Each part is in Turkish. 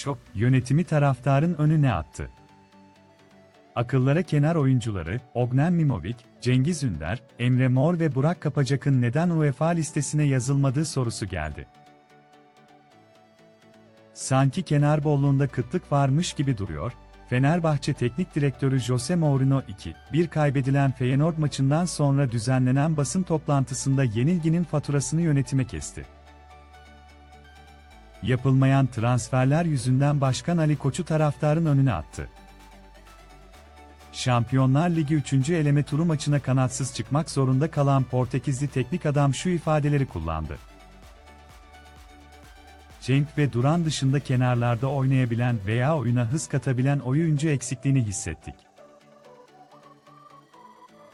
Şok, yönetimi taraftarın önüne attı. Akıllara kenar oyuncuları, Ognen Mimovic, Cengiz Ünder, Emre Mor ve Burak Kapacak'ın neden UEFA listesine yazılmadığı sorusu geldi. Sanki kenar bolluğunda kıtlık varmış gibi duruyor, Fenerbahçe Teknik Direktörü Jose Mourinho 2, bir kaybedilen Feyenoord maçından sonra düzenlenen basın toplantısında yenilginin faturasını yönetime kesti. Yapılmayan transferler yüzünden Başkan Ali Koç'u taraftarın önüne attı. Şampiyonlar Ligi 3. eleme turu maçına kanatsız çıkmak zorunda kalan Portekizli teknik adam şu ifadeleri kullandı. Cenk ve Duran dışında kenarlarda oynayabilen veya oyuna hız katabilen oyuncu eksikliğini hissettik.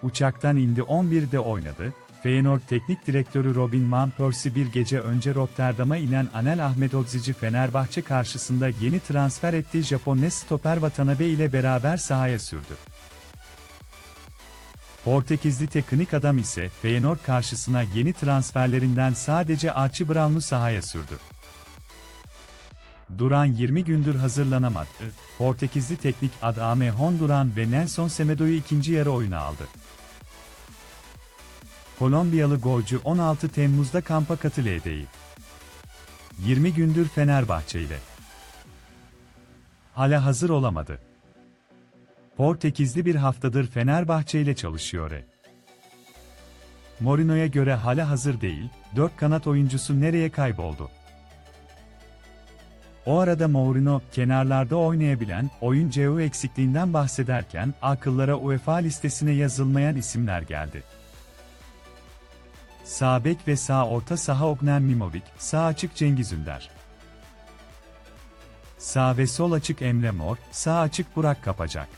Uçaktan indi 11'de oynadı. Feyenoord Teknik Direktörü Robin Van Persie bir gece önce Rotterdam'a inen Anel Ahmedhodzici Fenerbahçe karşısında yeni transfer ettiği Japon stoper Watanabe ile beraber sahaya sürdü. Portekizli teknik adam ise Feyenoord karşısına yeni transferlerinden sadece Archie Brown'u sahaya sürdü. Duran 20 gündür hazırlanamadı. Portekizli teknik Adame Honduran ve Nelson Semedo'yu ikinci yarı oyuna aldı. Kolombiyalı golcü 16 Temmuz'da kampa katıldı. 20 gündür Fenerbahçe ile. Hala hazır olamadı. Portekizli bir haftadır Fenerbahçe ile çalışıyor. e. Mourinho'ya göre hala hazır değil, 4 kanat oyuncusu nereye kayboldu? O arada Mourinho, kenarlarda oynayabilen, oyuncu eksikliğinden bahsederken, akıllara UEFA listesine yazılmayan isimler geldi. Sağ bek ve sağ orta saha Ognen Mimovic, sağ açık Cengiz Ünder. Sağ ve sol açık Emre Mor, sağ açık Burak Kapacak.